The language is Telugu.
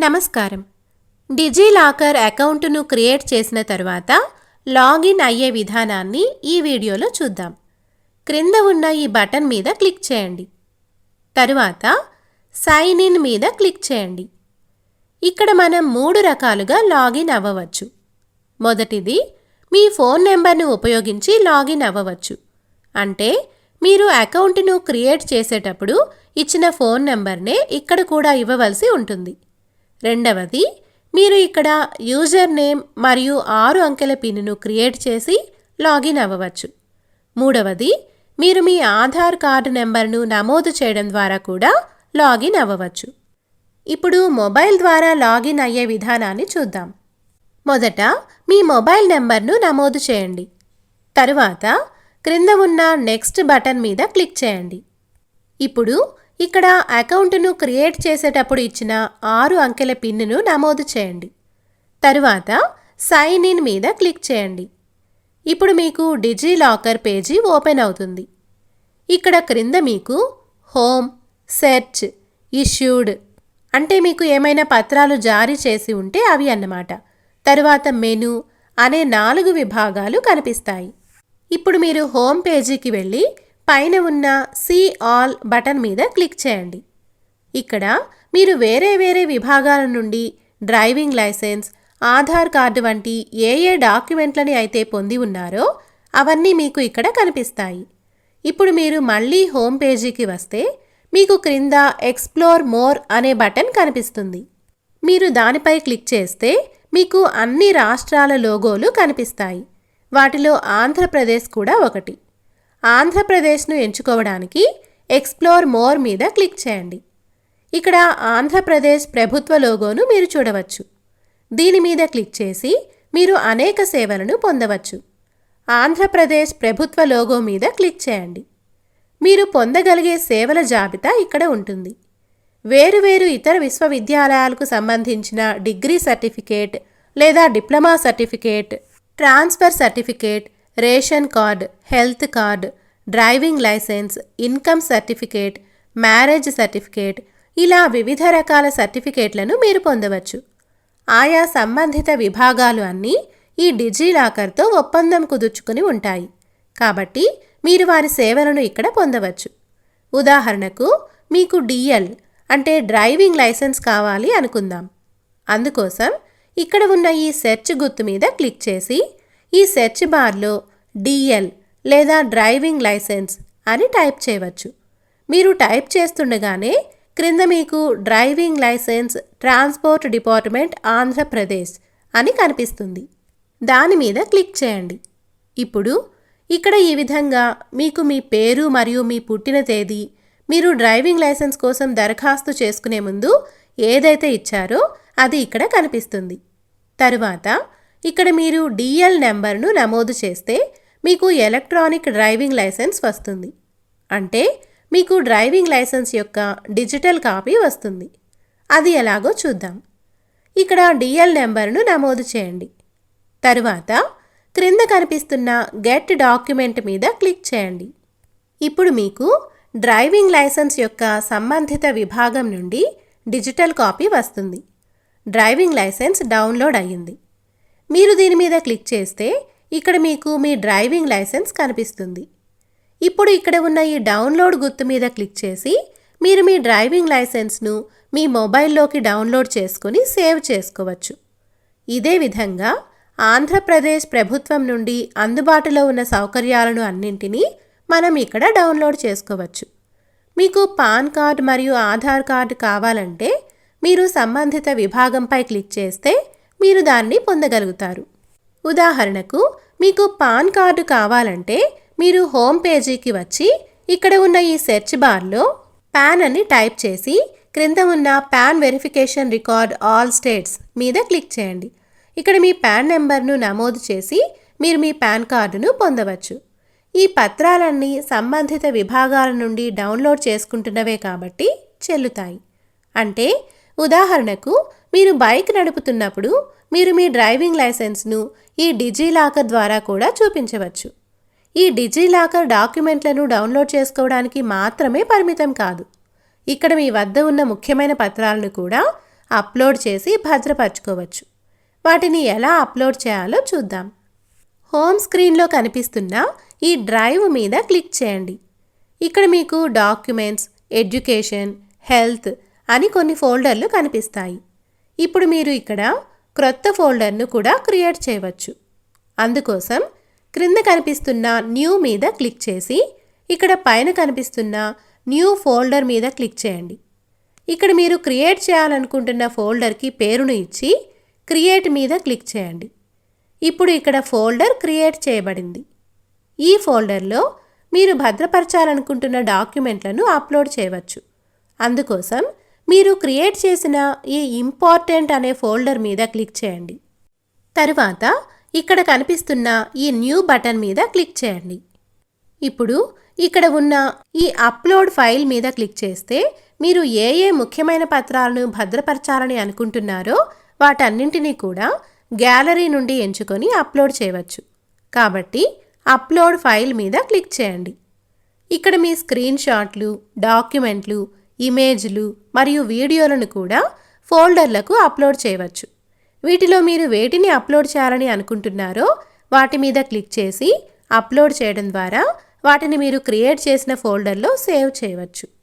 నమస్కారం. డిజిలాకర్ అకౌంటును క్రియేట్ చేసిన తరువాత లాగిన్ అయ్యే విధానాన్ని ఈ వీడియోలో చూద్దాం. క్రింద ఉన్న ఈ బటన్ మీద క్లిక్ చేయండి. తరువాత సైన్ ఇన్ మీద క్లిక్ చేయండి. ఇక్కడ మనం మూడు రకాలుగా లాగిన్ అవ్వవచ్చు. మొదటిది మీ ఫోన్ నెంబర్ను ఉపయోగించి లాగిన్ అవ్వవచ్చు. అంటే మీరు అకౌంట్ను క్రియేట్ చేసేటప్పుడు ఇచ్చిన ఫోన్ నెంబర్నే ఇక్కడ కూడా ఇవ్వవలసి ఉంటుంది. రెండవది మీరు ఇక్కడ యూజర్ నేమ్ మరియు ఆరు అంకెల పిన్ను క్రియేట్ చేసి లాగిన్ అవ్వవచ్చు. మూడవది మీరు మీ ఆధార్ కార్డు నెంబర్ను నమోదు చేయడం ద్వారా కూడా లాగిన్ అవ్వవచ్చు. ఇప్పుడు మొబైల్ ద్వారా లాగిన్ అయ్యే విధానాన్ని చూద్దాం. మొదట మీ మొబైల్ నెంబర్ను నమోదు చేయండి. తరువాత క్రింద ఉన్న నెక్స్ట్ బటన్ మీద క్లిక్ చేయండి. ఇప్పుడు ఇక్కడ అకౌంట్ను క్రియేట్ చేసేటప్పుడు ఇచ్చిన ఆరు అంకెల పిన్నును నమోదు చేయండి. తరువాత సైన్ ఇన్ మీద క్లిక్ చేయండి. ఇప్పుడు మీకు డిజిలాకర్ పేజీ ఓపెన్ అవుతుంది. ఇక్కడ క్రింద మీకు హోమ్ సెర్చ్ ఇష్యూడ్ అంటే మీకు ఏమైనా పత్రాలు జారీ చేసి ఉంటే అవి అన్నమాట. తరువాత మెను అనే నాలుగు విభాగాలు కనిపిస్తాయి. ఇప్పుడు మీరు హోమ్ పేజీకి వెళ్ళి పైన ఉన్న సీ ఆల్ బటన్ మీద క్లిక్ చేయండి. ఇక్కడ మీరు వేరే వేరే విభాగాల నుండి డ్రైవింగ్ లైసెన్స్ ఆధార్ కార్డు వంటి ఏ ఏ డాక్యుమెంట్లని అయితే పొంది ఉన్నారో అవన్నీ మీకు ఇక్కడ కనిపిస్తాయి. ఇప్పుడు మీరు మళ్ళీ హోమ్ పేజీకి వస్తే మీకు క్రింద ఎక్స్ప్లోర్ మోర్ అనే బటన్ కనిపిస్తుంది. మీరు దానిపై క్లిక్ చేస్తే మీకు అన్ని రాష్ట్రాల లోగోలు కనిపిస్తాయి. వాటిలో ఆంధ్రప్రదేశ్ కూడా ఒకటి. ఆంధ్రప్రదేశ్ను ఎంచుకోవడానికి ఎక్స్ప్లోర్ మోర్ మీద క్లిక్ చేయండి. ఇక్కడ ఆంధ్రప్రదేశ్ ప్రభుత్వ లోగోను మీరు చూడవచ్చు. దీని మీద క్లిక్ చేసి మీరు అనేక సేవలను పొందవచ్చు. ఆంధ్రప్రదేశ్ ప్రభుత్వ లోగో మీద క్లిక్ చేయండి. మీరు పొందగలిగే సేవల జాబితా ఇక్కడ ఉంటుంది. వేరువేరు ఇతర విశ్వవిద్యాలయాలకు సంబంధించిన డిగ్రీ సర్టిఫికేట్ లేదా diploma certificate transfer certificate ration card health card driving licence income certificate marriage certificate ఇలా వివిధ రకాల సర్టిఫికేట్లను మీరు పొందవచ్చు. ఆయా సంబంధిత విభాగాలు అన్నీ ఈ డిజిలాకర్తో ఒప్పందం కుదుర్చుకుని ఉంటాయి. కాబట్టి మీరు వారి సేవలను ఇక్కడ పొందవచ్చు. ఉదాహరణకు మీకు డిఎల్ అంటే డ్రైవింగ్ లైసెన్స్ కావాలి అనుకుందాం. అందుకోసం ఇక్కడ ఉన్న ఈ సెర్చ్ గుర్తు మీద క్లిక్ చేసి ఈ సెర్చ్ బార్లో డిఎల్ లేదా డ్రైవింగ్ లైసెన్స్ అని టైప్ చేయవచ్చు. మీరు టైప్ చేస్తుండగానే క్రింద మీకు driving licence transport department Andhra Pradesh అని కనిపిస్తుంది. దాని మీద క్లిక్ చేయండి. ఇప్పుడు ఇక్కడ ఈ విధంగా మీకు మీ పేరు మరియు మీ పుట్టిన తేదీ మీరు డ్రైవింగ్ లైసెన్స్ కోసం దరఖాస్తు చేసుకునే ముందు ఏదైతే ఇచ్చారో అది ఇక్కడ కనిపిస్తుంది. తరువాత ఇక్కడ మీరు డిఎల్ నెంబర్ను నమోదు చేస్తే మీకు ఎలక్ట్రానిక్ డ్రైవింగ్ లైసెన్స్ వస్తుంది. అంటే మీకు డ్రైవింగ్ లైసెన్స్ యొక్క డిజిటల్ కాపీ వస్తుంది. అది ఎలాగో చూద్దాం. ఇక్కడ డిఎల్ నెంబర్ను నమోదు చేయండి. తరువాత క్రింద కనిపిస్తున్న గెట్ డాక్యుమెంట్ మీద క్లిక్ చేయండి. ఇప్పుడు మీకు డ్రైవింగ్ లైసెన్స్ యొక్క సంబంధిత విభాగం నుండి డిజిటల్ కాపీ వస్తుంది. డ్రైవింగ్ లైసెన్స్ డౌన్లోడ్ అయ్యింది. మీరు దీని మీద క్లిక్ చేస్తే ఇక్కడ మీకు మీ డ్రైవింగ్ లైసెన్స్ కనిపిస్తుంది. ఇప్పుడు ఇక్కడ ఉన్న ఈ డౌన్లోడ్ గుర్తు మీద క్లిక్ చేసి మీరు మీ డ్రైవింగ్ లైసెన్స్ను మీ మొబైల్లోకి డౌన్లోడ్ చేసుకుని సేవ్ చేసుకోవచ్చు. ఇదే విధంగా ఆంధ్రప్రదేశ్ ప్రభుత్వం నుండి అందుబాటులో ఉన్న సౌకర్యాలను అన్నింటినీ మనం ఇక్కడ డౌన్లోడ్ చేసుకోవచ్చు. మీకు పాన్ కార్డ్ మరియు ఆధార్ కార్డు కావాలంటే మీరు సంబంధిత విభాగంపై క్లిక్ చేస్తే మీరు దాన్ని పొందగలుగుతారు. ఉదాహరణకు మీకు పాన్ కార్డు కావాలంటే మీరు హోమ్ పేజీకి వచ్చి ఇక్కడ ఉన్న ఈ సెర్చ్ బార్లో పాన్ అని టైప్ చేసి క్రింద ఉన్న PAN verification record all states మీద క్లిక్ చేయండి. ఇక్కడ మీ పాన్ నెంబర్ను నమోదు చేసి మీరు మీ పాన్ కార్డును పొందవచ్చు. ఈ పత్రాలన్నీ సంబంధిత విభాగాల నుండి డౌన్లోడ్ చేసుకుంటున్నవే కాబట్టి చెల్లుతాయి. అంటే ఉదాహరణకు మీరు బైక్ నడుపుతున్నప్పుడు మీరు మీ డ్రైవింగ్ లైసెన్స్ను ఈ డిజిలాకర్ ద్వారా కూడా చూపించవచ్చు. ఈ డిజిలాకర్ డాక్యుమెంట్లను డౌన్లోడ్ చేసుకోవడానికి మాత్రమే పరిమితం కాదు. ఇక్కడ మీ వద్ద ఉన్న ముఖ్యమైన పత్రాలను కూడా అప్లోడ్ చేసి భద్రపరచుకోవచ్చు. వాటిని ఎలా అప్లోడ్ చేయాలో చూద్దాం. హోమ్ స్క్రీన్లో కనిపిస్తున్న ఈ డ్రైవ్ మీద క్లిక్ చేయండి. ఇక్కడ మీకు డాక్యుమెంట్స్ ఎడ్యుకేషన్ హెల్త్ అని కొన్ని ఫోల్డర్లు కనిపిస్తాయి. ఇప్పుడు మీరు ఇక్కడ క్రొత్త ఫోల్డర్ను కూడా క్రియేట్ చేయవచ్చు. అందుకోసం క్రింద కనిపిస్తున్న న్యూ మీద క్లిక్ చేసి ఇక్కడ పైన కనిపిస్తున్న న్యూ ఫోల్డర్ మీద క్లిక్ చేయండి. ఇక్కడ మీరు క్రియేట్ చేయాలనుకుంటున్న ఫోల్డర్కి పేరును ఇచ్చి క్రియేట్ మీద క్లిక్ చేయండి. ఇప్పుడు ఇక్కడ ఫోల్డర్ క్రియేట్ చేయబడింది. ఈ ఫోల్డర్లో మీరు భద్రపరచాలనుకుంటున్న డాక్యుమెంట్లను అప్లోడ్ చేయవచ్చు. అందుకోసం మీరు క్రియేట్ చేసిన ఈ ఇంపార్టెంట్ అనే ఫోల్డర్ మీద క్లిక్ చేయండి. తరువాత ఇక్కడ కనిపిస్తున్న ఈ న్యూ బటన్ మీద క్లిక్ చేయండి. ఇప్పుడు ఇక్కడ ఉన్న ఈ అప్లోడ్ ఫైల్ మీద క్లిక్ చేస్తే మీరు ఏ ఏ ముఖ్యమైన పత్రాలను భద్రపరచాలని అనుకుంటున్నారో వాటన్నింటినీ కూడా గ్యాలరీ నుండి ఎంచుకొని అప్లోడ్ చేయవచ్చు. కాబట్టి అప్లోడ్ ఫైల్ మీద క్లిక్ చేయండి. ఇక్కడ మీ స్క్రీన్ షాట్లు డాక్యుమెంట్లు ఇమేజ్లు మరియు వీడియోలను కూడా ఫోల్డర్లకు అప్లోడ్ చేయవచ్చు. వీటిలో మీరు వేటిని అప్లోడ్ చేయాలని అనుకుంటున్నారో వాటి మీద క్లిక్ చేసి అప్లోడ్ చేయడం ద్వారా వాటిని మీరు క్రియేట్ చేసిన ఫోల్డర్లో సేవ్ చేయవచ్చు.